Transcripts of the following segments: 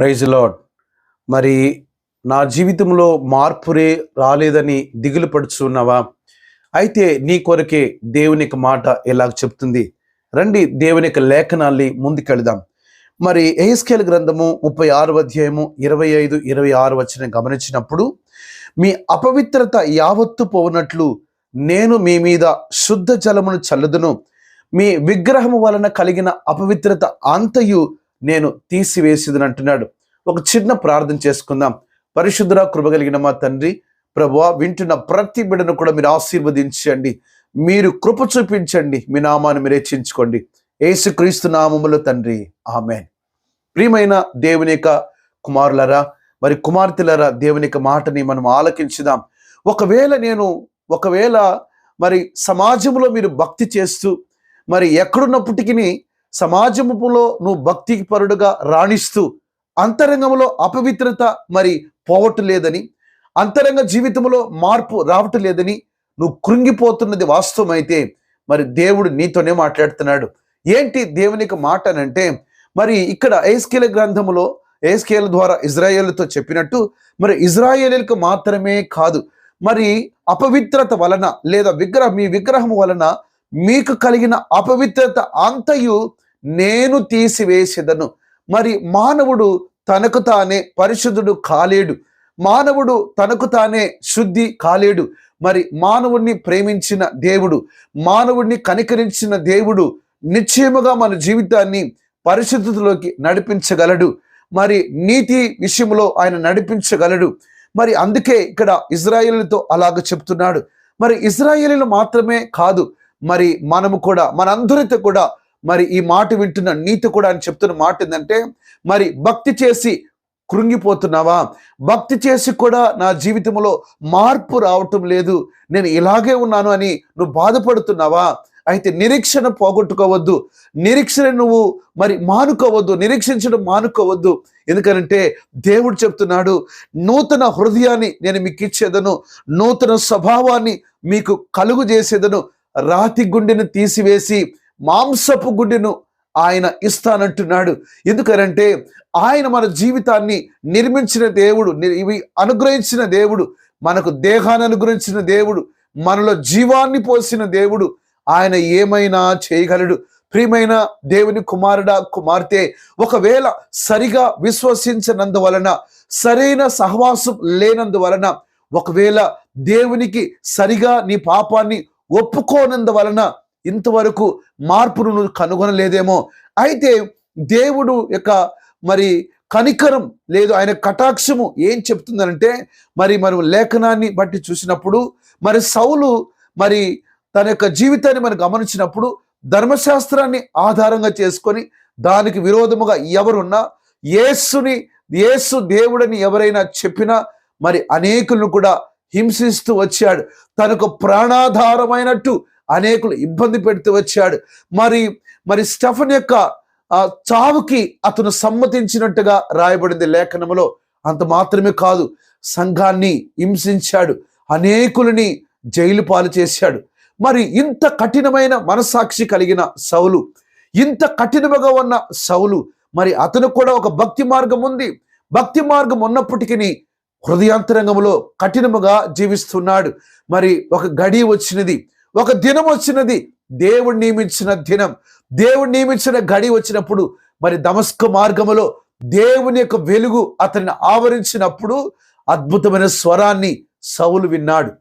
Praise lord మరి నా జీవితంలో మార్పురే రాలేదని దిగులు పడుచున్నావా? అయితే నీ కొరకే దేవుని యొక్క మాట ఇలాగ చెప్తుంది. రండి దేవుని యొక్క లేఖనాల్ని ముందుకెళదాం. మరి ఎహెస్కేల్ గ్రంథము ముప్పై ఆరు అధ్యాయము ఇరవై ఐదు ఇరవై ఆరు వచ్చిన గమనించినప్పుడు మీ అపవిత్రత యావత్తు పోనట్లు నేను మీ మీద శుద్ధ జలమును చల్లదును. మీ విగ్రహము వలన కలిగిన అపవిత్రత అంతయు నేను తీసివేసేదని అంటున్నాడు. ఒక చిన్న ప్రార్థన చేసుకుందాం. పరిశుద్ధ కృపగలిగిన మా తండ్రి ప్రభా వింటున్న ప్రతి బిడ్డను కూడా మీరు ఆశీర్వదించండి. మీరు కృప చూపించండి. మీ నామాన్ని మీరు హెచ్చించుకోండి యేసుక్రీస్తు నామములో తండ్రి. ఆమె ప్రియమైన దేవుని యొక్క కుమారులరా మరి కుమార్తెలరా దేవుని యొక్క మాటని మనం ఆలకించుదాం. ఒకవేళ నేను ఒకవేళ మరి సమాజంలో మీరు భక్తి చేస్తూ మరి ఎక్కడున్నప్పటికీ సమాజములో నువ్వు భక్తి పరుడుగా రాణిస్తూ అంతరంగంలో అపవిత్రత మరి పోవటం లేదని అంతరంగ జీవితంలో మార్పు రావటం లేదని నువ్వు కృంగిపోతున్నది వాస్తవమైతే మరి దేవుడు నీతోనే మాట్లాడుతున్నాడు. ఏంటి దేవునికి మాట అనంటే మరి ఇక్కడ ఏస్కేల గ్రంథములో ఏస్కేల ద్వారా ఇజ్రాయేల్తో చెప్పినట్టు మరి ఇజ్రాయేలీలకు మాత్రమే కాదు మరి అపవిత్రత వలన లేదా విగ్రహం మీ విగ్రహం వలన మీకు కలిగిన అపవిత్రత అంతయు నేను తీసివేసేదను. మరి మానవుడు తనకు తానే పరిశుద్ధుడు కాలేడు. మానవుడు తనకు తానే శుద్ధి కాలేడు. మరి మానవుణ్ణి ప్రేమించిన దేవుడు మానవుణ్ణి కనికరించిన దేవుడు నిశ్చయముగా మన జీవితాన్ని పరిశుద్ధతలోకి నడిపించగలడు. మరి నీతి విషయంలో ఆయన నడిపించగలడు. మరి అందుకే ఇక్కడ ఇజ్రాయేలీలతో అలాగ చెప్తున్నాడు. మరి ఇజ్రాయేలీలు మాత్రమే కాదు మరి మనము కూడా మనందరితో కూడా మరి ఈ మాట వింటున్న నీతి కూడా అని చెప్తున్న మాట ఏంటంటే మరి భక్తి చేసి కృంగిపోతున్నావా? భక్తి చేసి కూడా నా జీవితంలో మార్పు రావటం లేదు. నేను ఇలాగే ఉన్నాను అని నువ్వు బాధపడుతున్నావా? అయితే నిరీక్షణ పోగొట్టుకోవద్దు. నిరీక్షణ నువ్వు మరి మానుకోవద్దు. నిరీక్షించడం మానుకోవద్దు. ఎందుకంటే దేవుడు చెప్తున్నాడు నూతన హృదయాన్ని నేను మీకు ఇచ్చేదను నూతన స్వభావాన్ని మీకు కలుగు చేసేదను. రాతి గుండెను తీసివేసి మాంసపు గుడ్డును ఆయన ఇస్తానంటున్నాడు. ఎందుకనంటే ఆయన మన జీవితాన్ని నిర్మించిన దేవుడు ఇవి అనుగ్రహించిన దేవుడు మనకు దేహాన్ని అనుగ్రహించిన దేవుడు మనలో జీవాన్ని పోసిన దేవుడు ఆయన ఏమైనా చేయగలడు. ప్రియమైన దేవుని కుమారుడా కుమార్తె ఒకవేళ సరిగా విశ్వసించనందువలన సరైన సహవాసం లేనందువలన ఒకవేళ దేవునికి సరిగా నీ పాపాన్ని ఒప్పుకోనందువలన ఇంతవరకు మార్పును నువ్వు కనుగొనలేదేమో. అయితే దేవుడు యొక్క మరి కనికరం లేదు ఆయన కటాక్షము ఏం చెప్తుందంటే మరి మనం లేఖనాన్ని బట్టి చూసినప్పుడు మరి సౌలు మరి తన యొక్క జీవితాన్ని మనం గమనించినప్పుడు ధర్మశాస్త్రాన్ని ఆధారంగా చేసుకొని దానికి విరోధముగా ఎవరున్నా యేసుని యేసు దేవుడని ఎవరైనా చెప్పినా మరి అనేకులను కూడా హింసిస్తూ వచ్చాడు. తనకు ప్రాణాధారమైనట్టు అనేకులు ఇబ్బంది పెడుతూ వచ్చాడు. మరి మరి స్టఫన్ యొక్క చావుకి అతను సమ్మతించినట్టుగా రాయబడింది లేఖనములో. అంత మాత్రమే కాదు సంఘాన్ని హింసించాడు అనేకులని జైలు పాలు చేశాడు. మరి ఇంత కఠినమైన మనసాక్షి కలిగిన సౌలు ఇంత కఠినముగా ఉన్న సౌలు మరి అతను కూడా ఒక భక్తి మార్గం ఉంది. భక్తి మార్గం ఉన్నప్పటికీ హృదయాంతరంగంలో కఠినముగా జీవిస్తున్నాడు. మరి ఒక గడి వచ్చినది ఒక దినం వచ్చినది. దేవుడు నియమించిన దినం. దేవుడు నియమించిన గడి వచ్చినప్పుడు మరి దమస్క మార్గములో దేవుని యొక్క వెలుగు అతనిని ఆవరించినప్పుడు అద్భుతమైన స్వరాన్ని సౌలు విన్నాడు.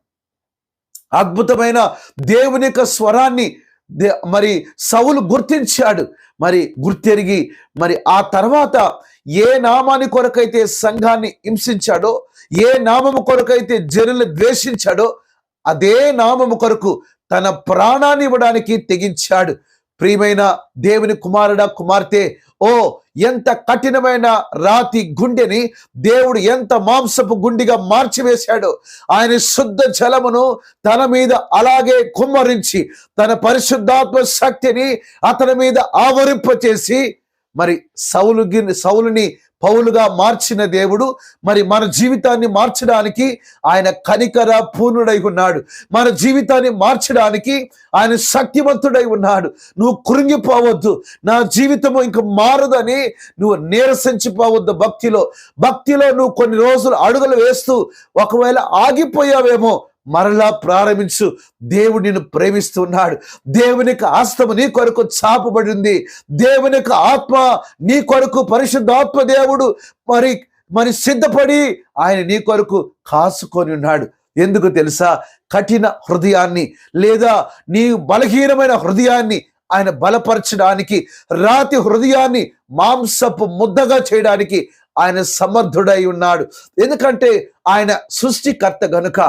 అద్భుతమైన దేవుని యొక్క స్వరాన్ని దే- మరి సౌలు గుర్తించాడు. మరి గుర్తెరిగి మరి ఆ తర్వాత ఏ నామాని కొరకైతే సంఘాన్ని హింసించాడో ఏ నామము కొరకైతే జనులు ద్వేషించాడో అదే నామము కొరకు తన ప్రాణాన్ని ఇవ్వడానికి తెగించాడు. ప్రియమైన దేవుని కుమారుడా కుమార్తె ఓ ఎంత కఠినమైన రాతి గుండెని దేవుడు ఎంత మాంసపు గుండిగా మార్చివేశాడు. ఆయన శుద్ధ జలమును తన మీద అలాగే కుమ్మరించి తన పరిశుద్ధాత్మ శక్తిని అతని మీద ఆవరింపచేసి మరి సౌలు సౌలుని పౌలుగా మార్చిన దేవుడు. మరి మన జీవితాన్ని మార్చడానికి ఆయన కనికర పూర్ణుడై ఉన్నాడు. మన జీవితాన్ని మార్చడానికి ఆయన శక్తివంతుడై ఉన్నాడు. నువ్వు కృంగిపోవద్దు. నా జీవితము ఇంక మారదని నువ్వు నీరసించిపోవద్దు భక్తిలో. భక్తిలో నువ్వు కొన్ని రోజులు అడుగులు వేస్తూ ఒకవేళ ఆగిపోయావేమో మరలా ప్రారంభించు. దేవుడు నిన్ను ప్రేమిస్తున్నాడు. దేవునికి ఆస్తము నీ కొరకు చాపబడింది. దేవునికి ఆత్మ నీ కొరకు పరిశుద్ధాత్మ దేవుడు. మరి మరి సిద్ధపడి ఆయన నీ కొరకు కాసుకొని ఉన్నాడు. ఎందుకు తెలుసా? కఠిన హృదయాన్ని లేదా నీ బలహీనమైన హృదయాన్ని ఆయన బలపరచడానికి రాతి హృదయాన్ని మాంసపు ముద్దగా చేయడానికి ఆయన సమర్థుడై ఉన్నాడు. ఎందుకంటే ఆయన సృష్టికర్త గనుక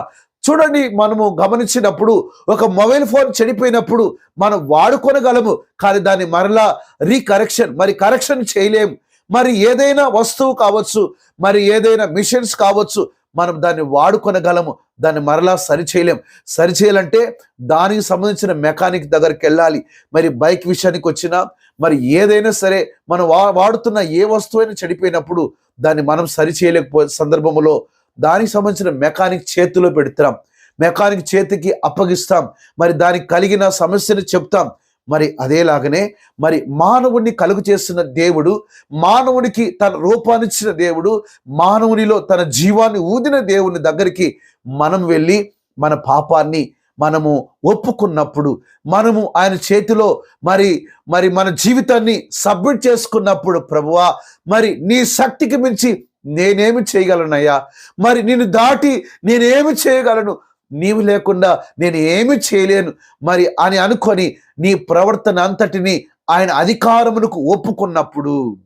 చూడండి మనము గమనించినప్పుడు ఒక మొబైల్ ఫోన్ చెడిపోయినప్పుడు మనం వాడుకొనగలము కానీ దాన్ని మరలా రీకరెక్షన్ మరి కరెక్షన్ చేయలేము మరి ఏదైనా వస్తువు కావచ్చు మరి ఏదైనా మిషన్స్ కావచ్చు మనం దాన్ని వాడుకొనగలము దాన్ని మరలా సరి చేయలేం సరి చేయాలంటే దానికి సంబంధించిన మెకానిక్ దగ్గరికి వెళ్ళాలి మరి బైక్ విషయానికి వచ్చినా మరి ఏదైనా సరే మనం వా వాడుతున్న ఏ వస్తువైనా చెడిపోయినప్పుడు దాన్ని మనం సరి చేయలేకపోయే సందర్భంలో దానికి సంబంధించిన మెకానిక్ చేతిలో పెడతాం. మెకానిక్ చేతికి అప్పగిస్తాం. మరి దానికి కలిగిన సమస్యను చెప్తాం. మరి అదేలాగనే మరి మానవుణ్ణి కలుగు చేస్తున్న దేవుడు మానవునికి తన రూపాన్నిచ్చిన దేవుడు మానవునిలో తన జీవాన్ని ఊదిన దేవుని దగ్గరికి మనం వెళ్ళి మన పాపాన్ని మనము ఒప్పుకున్నప్పుడు మనము ఆయన చేతిలో మరి మరి మన జీవితాన్ని సబ్మిట్ చేసుకున్నప్పుడు ప్రభువా మరి నీ శక్తికి మించి నేనేమి చేయగలనయ్యా? మరి నిన్ను దాటి నేనేమి చేయగలను? నీవు లేకుండా నేను ఏమి చేయలేను. మరి అని అనుకొని నీ ప్రవర్తన అంతటిని ఆయన అధికారమునకు ఒప్పుకున్నప్పుడు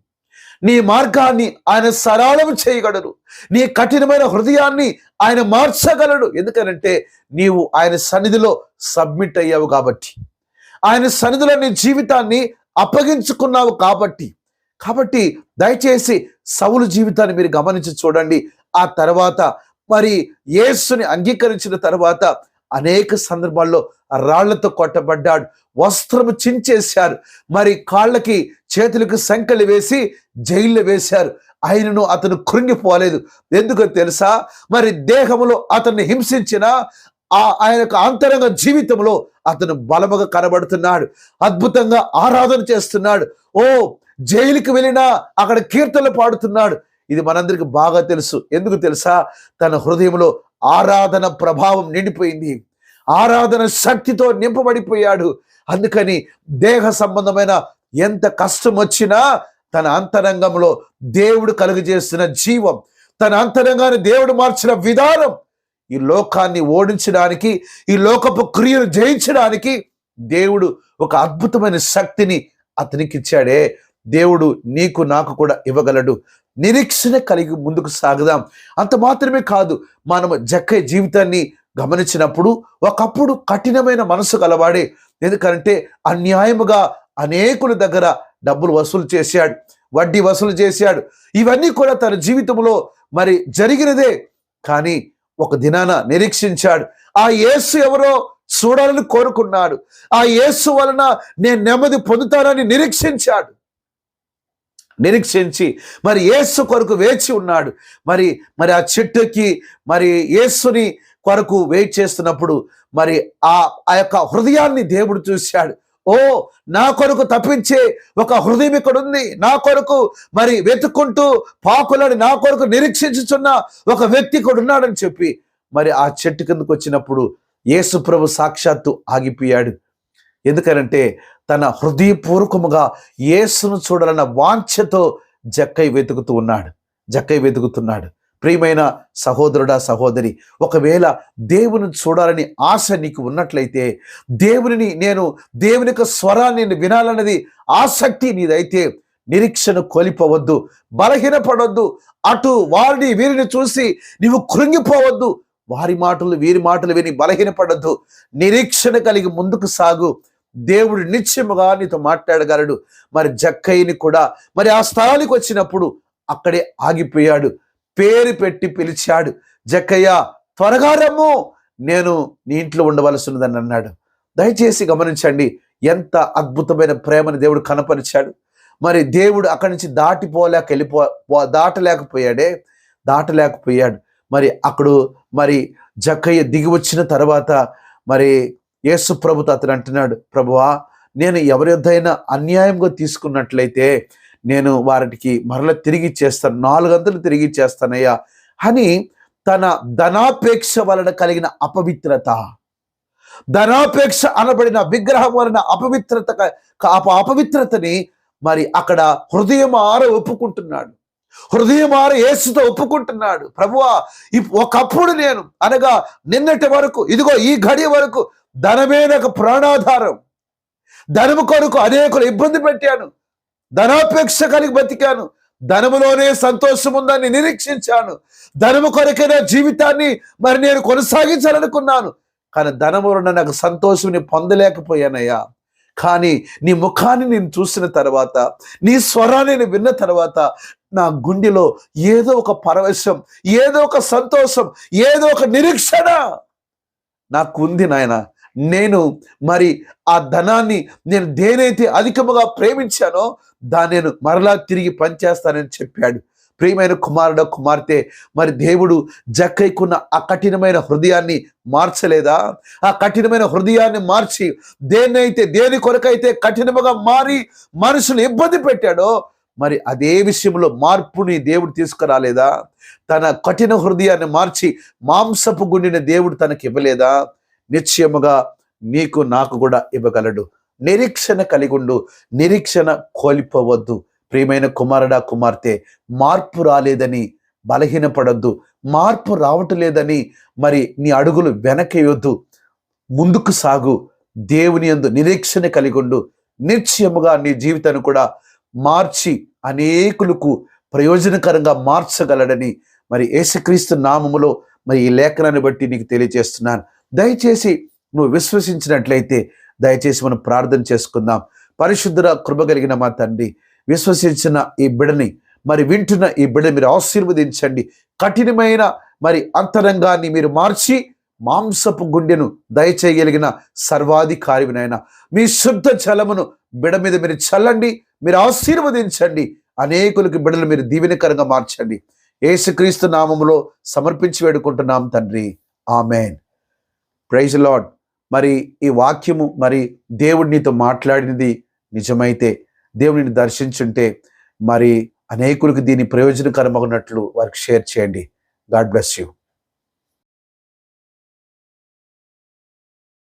నీ మార్గాన్ని ఆయన సరళం చేయగలడు. నీ కఠినమైన హృదయాన్ని ఆయన మార్చగలడు. ఎందుకనంటే నీవు ఆయన సన్నిధిలో సబ్మిట్ అయ్యావు కాబట్టి. ఆయన సన్నిధిలో నీ జీవితాన్ని అప్పగించుకున్నావు కాబట్టి. కాబట్టి దయచేసి సౌలు జీవితాన్ని మీరు గమనించి చూడండి. ఆ తర్వాత మరి యేసుని అంగీకరించిన తర్వాత అనేక సందర్భాల్లో రాళ్ళతో కొట్టబడ్డాడు. వస్త్రము చించేశారు. మరి కాళ్ళకి చేతులకు సంకలి వేసి జైల్లో వేశారు. ఆయనను అతను కృంగిపోలేదు. ఎందుకో తెలుసా? మరి దేహములో అతన్ని హింసించిన ఆ ఆయన యొక్క అంతరంగ జీవితంలో అతను బలముగా కనబడుతున్నాడు. అద్భుతంగా ఆరాధన చేస్తున్నాడు. ఓ జైలుకి వెళ్ళినా అక్కడ కీర్తనలు పాడుతున్నాడు. ఇది మనందరికి బాగా తెలుసు. ఎందుకు తెలుసా? తన హృదయంలో ఆరాధన ప్రభావం నిండిపోయింది. ఆరాధన శక్తితో నింపబడిపోయాడు. అందుకని దేహ సంబంధమైన ఎంత కష్టం వచ్చినా తన అంతరంగంలో దేవుడు కలుగజేస్తున్న జీవం తన అంతరంగాన్ని దేవుడు మార్చిన విధానం ఈ లోకాన్ని ఓడించడానికి ఈ లోకపు క్రియలు జయించడానికి దేవుడు ఒక అద్భుతమైన శక్తిని అతనికి ఇచ్చాడే. దేవుడు నీకు నాకు కూడా ఇవ్వగలడు. నిరీక్షణ కలిగి ముందుకు సాగుదాం. అంత మాత్రమే కాదు మనం జక్కయ్య జీవితాన్ని గమనించినప్పుడు ఒకప్పుడు కఠినమైన మనసు కలవాడే ఎందుకంటే అన్యాయముగా అనేకుల దగ్గర డబ్బులు వసూలు చేశాడు వడ్డీ వసూలు చేశాడు. ఇవన్నీ కూడా తన జీవితంలో మరి జరిగినదే. కానీ ఒక దినాన నిరీక్షించాడు. ఆ యేసు ఎవరో చూడాలని కోరుకున్నాడు. ఆ యేసు వలన నేను నెమ్మది పొందుతానని నిరీక్షించాడు. నిరీక్షించి మరి యేసు కొరకు వేచి ఉన్నాడు. మరి మరి ఆ చెట్టుకి మరి యేసుని కొరకు వెయిట్ చేస్తున్నప్పుడు మరి ఆ ఆ యొక్క హృదయాన్ని దేవుడు చూశాడు. ఓ నా కొరకు తప్పించే ఒక హృదయం ఇక్కడ ఉంది. నా కొరకు మరి వెతుక్కుంటూ పాకులని నా కొరకు నిరీక్షించుచున్న ఒక వ్యక్తి ఇక్కడ ఉన్నాడని చెప్పి మరి ఆ చెట్టు కిందకు వచ్చినప్పుడు యేసు ప్రభు సాక్షాత్తు ఆగిపోయాడు. ఎందుకనంటే తన హృదయపూర్వకముగా యేసును చూడాలన్న వాంఛతో జక్కై వెతుకుతూ ఉన్నాడు జక్కై వెతుకుతున్నాడు. ప్రియమైన సహోదరుడా సహోదరి ఒకవేళ దేవుని చూడాలని ఆశ నీకు ఉన్నట్లయితే దేవునిని నేను దేవుని యొక్క స్వరాన్ని నేను వినాలన్నది ఆసక్తి నీదైతే నిరీక్షణ కోల్పోవద్దు బలహీనపడొద్దు అటు వారిని వీరిని చూసి నీవు కృంగిపోవద్దు వారి మాటలు వీరి మాటలు విని బలహీనపడద్దు. నిరీక్షణ కలిగి ముందుకు సాగు. దేవుడు నిత్యముగా నీతో మాట్లాడగలడు. మరి జక్కయ్యని కూడా మరి ఆ స్థలానికి వచ్చినప్పుడు అక్కడే ఆగిపోయాడు. పేరు పెట్టి పిలిచాడు. జక్కయ్య త్వరగా రమ్ము. నేను నీ ఇంట్లో ఉండవలసినదని అన్నాడు. దయచేసి గమనించండి ఎంత అద్భుతమైన ప్రేమను దేవుడు కనపరిచాడు. మరి దేవుడు అక్కడి నుంచి దాటిపోలేక వెళ్ళిపో దాటలేకపోయాడే దాటలేకపోయాడు. మరి అక్కడ మరి జక్కయ్య దిగి వచ్చిన తర్వాత మరి యేసు ప్రభుతో అతను అంటున్నాడు ప్రభువా నేను ఎవరి యొద్దైనా అన్యాయంగా తీసుకున్నట్లయితే నేను వారికి మరల తిరిగి చేస్తాను నాలుగంతలు తిరిగి చేస్తానయ్యా అని తన ధనాపేక్ష వలన కలిగిన అపవిత్రత. ధనాపేక్ష అనబడిన విగ్రహం వలన అపవిత్రత అపవిత్రతని మరి అక్కడ హృదయం ఆర ఒప్పుకుంటున్నాడు. హృదయమార యేసుతో ఒప్పుకుంటున్నాడు. ప్రభువా ఒకప్పుడు నేను అనగా నిన్నటి వరకు ఇదిగో ఈ గడి వరకు ధనమే నాకు ప్రాణాధారం. ధనము కొరకు అనేకులు ఇబ్బంది పెట్టాను. ధనాపేక్ష కలిగి బతికాను. ధనములోనే సంతోషం ఉందని నిరీక్షించాను. ధనము కొరకే నా జీవితాన్ని మరి నేను కొనసాగించాలనుకున్నాను. కానీ ధనము నాకు సంతోషం పొందలేకపోయానయ్యా. కానీ నీ ముఖాన్ని నేను చూసిన తర్వాత నీ స్వరాన్ని నేను విన్న తర్వాత నా గుండెలో ఏదో ఒక పరవశం ఏదో ఒక సంతోషం ఏదో ఒక నిరీక్షణ నాకు ఉంది నాయన. నేను మరి ఆ ధనాన్ని నేను దేనైతే అధికముగా ప్రేమించానో దాన్ని నేను మరలా తిరిగి పనిచేస్తానని చెప్పాడు. ప్రియమైన కుమారుడు కుమార్తె మరి దేవుడు జక్కైకున్న ఆ కఠినమైన హృదయాన్ని మార్చలేదా? ఆ కఠినమైన హృదయాన్ని మార్చి దేన్నైతే దేని కొరకైతే కఠినముగా మారి మనుషులు ఇబ్బంది పెట్టాడో మరి అదే విషయంలో మార్పుని దేవుడు తీసుకురాలేదా? తన కఠిన హృదయాన్ని మార్చి మాంసపు గుండిన దేవుడు తనకి ఇవ్వలేదా? నిశ్చయముగా నీకు నాకు కూడా ఇవ్వగలడు. నిరీక్షణ కలిగుండు. నిరీక్షణ కోల్పోవద్దు. ప్రియమైన కుమారుడా కుమార్తె మార్పు రాలేదని బలహీనపడద్దు. మార్పు రావటం లేదని మరి నీ అడుగులు వెనకేయొద్దు. ముందుకు సాగు. దేవుని యందు నిరీక్షణ కలిగుండు. నిశ్చయముగా నీ జీవితాన్ని కూడా మార్చి అనేకులకు ప్రయోజనకరంగా మార్చగలడని మరి యేసుక్రీస్తు నామములో మరి ఈ లేఖనాన్ని బట్టి నీకు తెలియజేస్తున్నాను. దయచేసి నువ్వు విశ్వసించినట్లయితే దయచేసి మనం ప్రార్థన చేసుకుందాం. పరిశుద్ధుల కృప కలిగిన మా తండ్రి విశ్వసించిన ఈ బిడని మరి వింటున్న ఈ బిడ మీరు ఆశీర్వదించండి. కఠినమైన మరి అంతరంగాన్ని మీరు మార్చి మాంసపు గుండెను దయచేయగలిగిన సర్వాధికారినైనా మీ శుద్ధ జలమును బిడ మీద మీరు చల్లండి మీరు ఆశీర్వదించండి. అనేకులకు బిడలు మీరు దీవెనకరంగా మార్చండి. యేసుక్రీస్తు నామములో సమర్పించి వేడుకుంటున్నాం తండ్రి. ఆమెన్. ప్రైజ్ లాడ్ మరి ఈ వాక్యము మరి దేవుడు నీతో మాట్లాడినది నిజమైతే దేవుడిని దర్శించుంటే మరి అనేకులకు దీని ప్రయోజనకరమగినట్లు వారికి షేర్ చేయండి. God bless you.